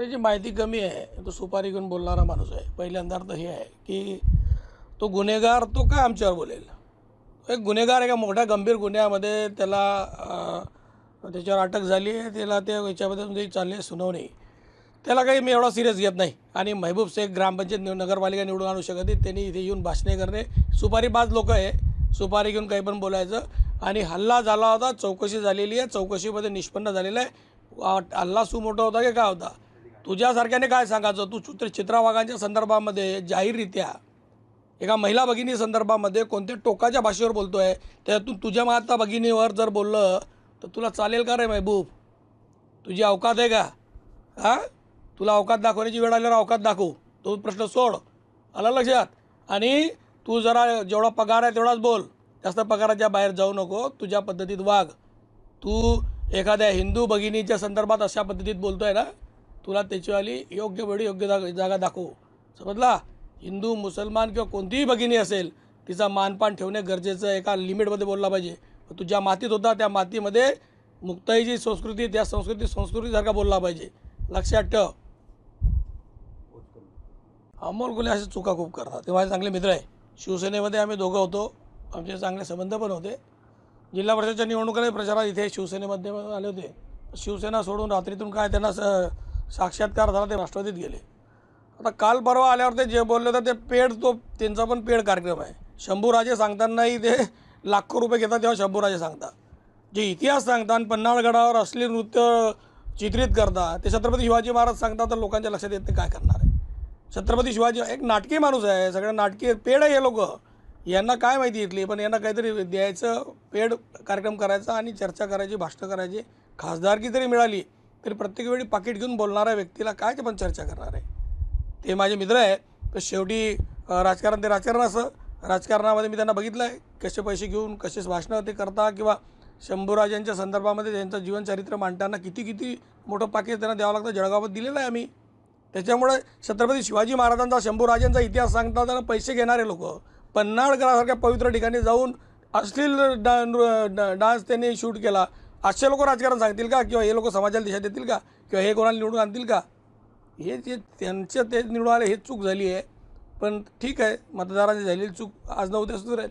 त्याची माहिती कमी आहे तो सुपारी घेऊन बोलणारा माणूस आहे. पहिल्यांदा तर हे आहे की तो गुन्हेगार तो काय आमच्यावर बोलेल? एक गुन्हेगार एका मोठ्या गंभीर गुन्ह्यामध्ये त्याला त्याच्यावर अटक झाली आहे त्याला त्या याच्यामध्ये तुमची चालली आहे सुनावणी. त्याला काही मी एवढा सिरियस घेत नाही. आणि महबूब शेख ग्रामपंचायत निव नगरपालिका निवडून आणू शकत नाही. त्यांनी इथे येऊन भाषणे करणे. सुपारीबाज लोक आहे. सुपारी घेऊन काही पण बोलायचं. आणि हल्ला झाला होता चौकशी झालेली आहे. चौकशीमध्ये निष्पन्न झालेलं आहे. हल्ला सुमोठा होता की काय होता? तुझ्यासारख्याने काय सांगायचं? तू चित्र वाघांच्या संदर्भामध्ये जाहीररित्या एका महिला भगिनी संदर्भामध्ये कोणत्या टोकाच्या भाषेवर बोलतो आहे त्यातून तुझ्या माता भगिनीवर जर बोललं तर तुला चालेल का रे महबूब? तुझी अवकात आहे का? हां? तुला अवकात दाखवण्याची वेळ आल्यावर अवकात दाखवू. तो प्रश्न सोड. आला लक्षात? आणि तू जरा जेवढा पगार आहे तेवढाच बोल. जास्त पगाराच्या बाहेर जाऊ नको. तुझ्या पद्धतीत वाघ. तू एखाद्या हिंदू भगिनीच्या संदर्भात अशा पद्धतीत बोलतो आहे ना? तुला त्याच्यावाली योग्य वेळी योग्य जागा जागा दाखवू. समजला? हिंदू मुसलमान किंवा कोणतीही भगिनी असेल तिचा मानपान ठेवणे गरजेचं एका लिमिटमध्ये बोलला पाहिजे. तू ज्या मातीत होता त्या मातीमध्ये मुक्ताईची संस्कृती त्या संस्कृती संस्कृतीसारखा बोलला पाहिजे. लक्षात ठेव. अमोल गुले असे चुका खूप करतात. ते माझे चांगले मित्र आहे. शिवसेनेमध्ये आम्ही दोघं होतो. आमचे चांगले संबंध पण होते. जिल्हा परिषदच्या निवडणुकीला प्रचारात इथे शिवसेनेमध्ये आले होते. शिवसेना सोडून रात्रीतून काय त्यांना स साक्षात्कार झाला ते राष्ट्रवादीत गेले. आता काल परवा आल्यावर ते जे बोलले तर ते पेड तो त्यांचा पण पेड कार्यक्रम आहे. शंभूराजे सांगतानाही ते लाखो रुपये घेतात तेव्हा शंभूराजे सांगतात. जे इतिहास सांगतात पन्हाळगडावर असली नृत्य चित्रित करता ते छत्रपती शिवाजी महाराज सांगतात तर लोकांच्या लक्षात येत नाही काय करणार आहे. छत्रपती शिवाजी एक नाटकी माणूस आहे सगळ्या नाटकी पेड आहे हे लोक. यांना काय माहिती इथली पण यांना काहीतरी द्यायचं पेड कार्यक्रम करायचा आणि चर्चा करायची भाष्ट करायची खासदारकी जरी मिळाली. तरी प्रत्येक वेळी पाकिट घेऊन बोलणाऱ्या व्यक्तीला काय ते पण चर्चा करणार आहे? ते माझे मित्र आहे तर शेवटी राजकारण ते राजकारण असं. राजकारणामध्ये मी त्यांना बघितलं आहे कसे पैसे घेऊन कसे भाषणं ते करता किंवा शंभूराजांच्या संदर्भामध्ये त्यांचं जीवनचरित्र मांडताना किती किती मोठं पाकिट त्यांना द्यावं लागतं जळगावात दिलेलं आहे आम्ही. त्याच्यामुळे छत्रपती शिवाजी महाराजांचा शंभूराजांचा इतिहास सांगता त्यांना पैसे घेणारे लोक. पन्हाळगडासारख्या पवित्र ठिकाणी जाऊन अश्लील डा डा- डान्स त्यांनी शूट केला. असे लोक राजकारण सांगतील का? किंवा हे लोक समाजाला दिशा देतील का? किंवा हे कोणाला निवडून आणतील का? हे जे त्यांचं ते निवडून आले हे चूक झाली आहे. पण ठीक आहे मतदारांची झालेली चूक आज न उद्या राहील.